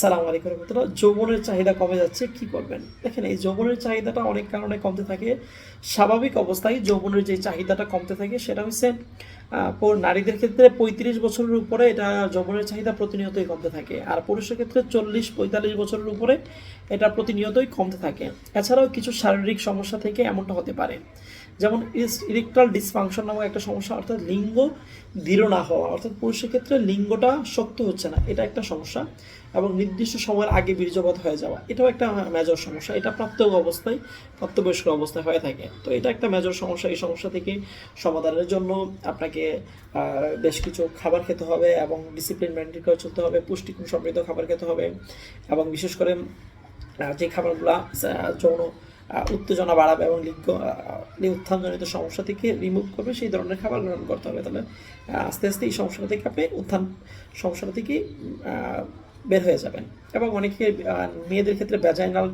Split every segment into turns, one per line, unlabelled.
সালাম আলাইকুম রহমতুল্লাহ। যৌবনের চাহিদা কমে যাচ্ছে, কি করবেন? দেখেন, এই যৌবনের চাহিদাটা অনেক কারণে কমতে থাকে। স্বাভাবিক অবস্থায় যৌবনের যে চাহিদাটা কমতে থাকে, সেটা হচ্ছে নারীদের ক্ষেত্রে পঁয়ত্রিশ বছরের উপরে এটা যৌবনের চাহিদা প্রতিনিয়তই কমতে থাকে। আর পুরুষের ক্ষেত্রে চল্লিশ, পঁয়তাল্লিশ বছরের উপরে এটা প্রতিনিয়তই কমতে থাকে। এছাড়াও কিছু শারীরিক সমস্যা থেকে এমনটা হতে পারে। যেমন ইরেকটাল ডিসফাংশন নামক একটা সমস্যা, অর্থাৎ লিঙ্গ দৃঢ় না হওয়া। অর্থাৎ পুরুষের ক্ষেত্রে লিঙ্গটা শক্ত হচ্ছে না। এটা একটা সমস্যা। এবং নির্দিষ্ট সময়ের আগে বীর্যপাত হয়ে যাওয়া, এটাও একটা মেজর সমস্যা। এটা প্রাপ্ত অবস্থায়, প্রাপ্তবয়স্ক অবস্থায় হয়ে থাকে। তো এটা একটা মেজর সমস্যা। এই সমস্যা থেকে সমাধানের জন্য আপনাকে আহ, বেশ কিছু খাবার খেতে হবে এবং ডিসিপ্লিন মেনটেন করে চলতে হবে পুষ্টিগুণ সমৃদ্ধ খাবার খেতে হবে এবং বিশেষ করে যে খাবারগুলা যৌন উত্তেজনা বাড়াবে এবং লিঙ্গ উত্থানজনিত সমস্যা থেকে রিমুভ করবে সেই ধরনের খাবার গ্রহণ করতে হবে। তাহলে আস্তে আস্তে এই সমস্যাটা থেকে আপনি উত্থান সমস্যাটা থেকে বের হয়ে যাবেন। এবং অনেকে মেয়েদের ক্ষেত্রে ভ্যাজাইনাল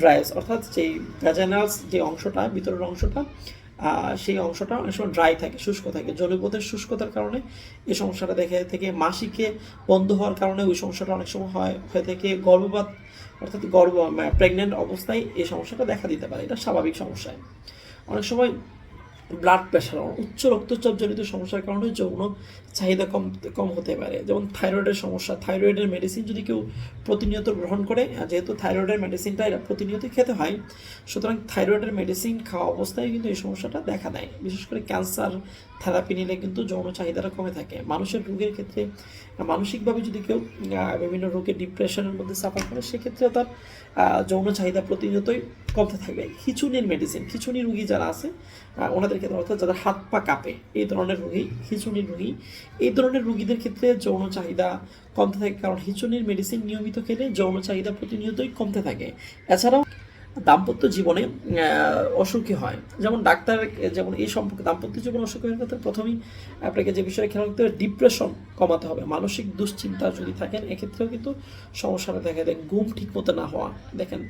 ড্রাইস অর্থাৎ যেই ভ্যাজাইনালস যে অংশটা ভিতরের অংশটা সেই অংশটা অনেক সময় ড্রাই থাকে, শুষ্ক থাকে। জলপথের শুষ্কতার কারণে এই সমস্যাটা দেখা থেকে মাসিকে বন্ধ হওয়ার কারণে ওই সমস্যাটা অনেক সময় হয়। হয়ে থেকে গর্ভপাত, অর্থাৎ গর্ভ প্রেগনেন্ট অবস্থায় এই সমস্যাটা দেখা দিতে পারে। এটা স্বাভাবিক সমস্যায় অনেক সময় ব্লাড প্রেশার উচ্চ রক্তচাপ জনিত সমস্যার কারণে যৌন চাহিদা কম কম হতে পারে। যেমন থাইরয়েডের সমস্যা থাইরয়েডের মেডিসিন যদি কেউ প্রতিনিয়ত গ্রহণ করে যেহেতু থাইরয়েডের মেডিসিনটা এটা প্রতিনিয়ত খেতে হয়, সুতরাং থাইরয়েডের মেডিসিন খাওয়া অবস্থায় কিন্তু এই সমস্যাটা দেখা দেয়। বিশেষ করে ক্যান্সার থেরাপি নিলে কিন্তু যৌন চাহিদাটা কমে থাকে। মানুষের রোগের ক্ষেত্রে, মানসিকভাবে যদি কেউ বিভিন্ন রোগের ডিপ্রেশনের মধ্যে সাফার করে সেক্ষেত্রে তার যৌন চাহিদা প্রতিনিয়তই কমতে থাকবে খিচুনির মেডিসিন খিচুনি রুগী যারা আছে ওনাদের ক্ষেত্রে অর্থাৎ যাদের হাত পা কাঁপে, এই ধরনের রুগী খিচুনির রুগী এই ধরনের রুগীদের ক্ষেত্রে যৌন চাহিদা কমতে থাকে, কারণ হিচুনির মেডিসিন নিয়মিত খেলে যৌন চাহিদা প্রতিনিয়তই কমতে থাকে। এছাড়াও দাম্পত্য জীবনে অসুখী হয়। যেমন ডাক্তার, যেমন এই সম্পর্কে দাম্পত্য জীবন অসুখী হওয়ার ক্ষেত্রে প্রথমেই আপনাকে যে বিষয়ে খেয়াল রাখতে হবে ডিপ্রেশন কমাতে হবে। মানসিক দুশ্চিন্তা যদি থাকেন, এক্ষেত্রেও কিন্তু সমস্যাটা দেখা দেয়। ঘুম ঠিক মতো না হওয়া, দেখেন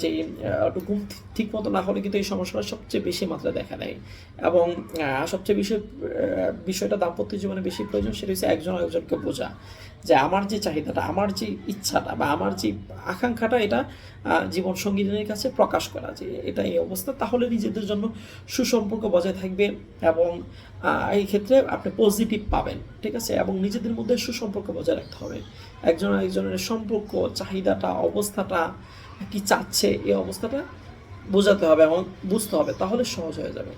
যে ঘুম ঠিক মতো না হলে কিন্তু এই সমস্যাটা সবচেয়ে বেশি মাত্রায় দেখা দেয়। এবং সবচেয়ে বেশি বিষয়টা দাম্পত্য জীবনে বেশি প্রয়োজন, সেটা হচ্ছে একজন আরেকজনকে বোঝা। যে আমার যে চাহিদাটা, আমার যে ইচ্ছাটা বা আমার যে আকাঙ্ক্ষাটা, এটা জীবন সঙ্গীদের কাছে প্রকাশ করা যে এটা এই অবস্থা, তাহলে নিজেদের জন্য সুসম্পর্ক বজায় থাকবে এবং এই ক্ষেত্রে আপনি পজিটিভ পাবেন, ঠিক আছে? এবং নিজেদের মধ্যে সুসম্পর্ক বজায় রাখতে হবে। একজন একজনের সম্পর্ক, চাহিদাটা, অবস্থাটা কি চাচ্ছে, এই অবস্থাটা বোঝাতে হবে এবং বুঝতে হবে, তাহলে সহজ হয়ে যাবে।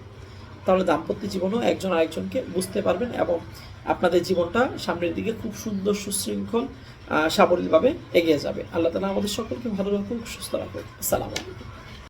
তাহলে দাম্পত্য জীবনেও একজন আরেকজনকে বুঝতে পারবেন এবং আপনাদের জীবনটা সামনের দিকে খুব সুন্দর, সুশৃঙ্খল সাবলীলভাবে এগিয়ে যাবে। আল্লাহ তালা আমাদের সকলকে ভালো রাখুক, সুস্থ রাখুক। আসসালামু আলাইকুম।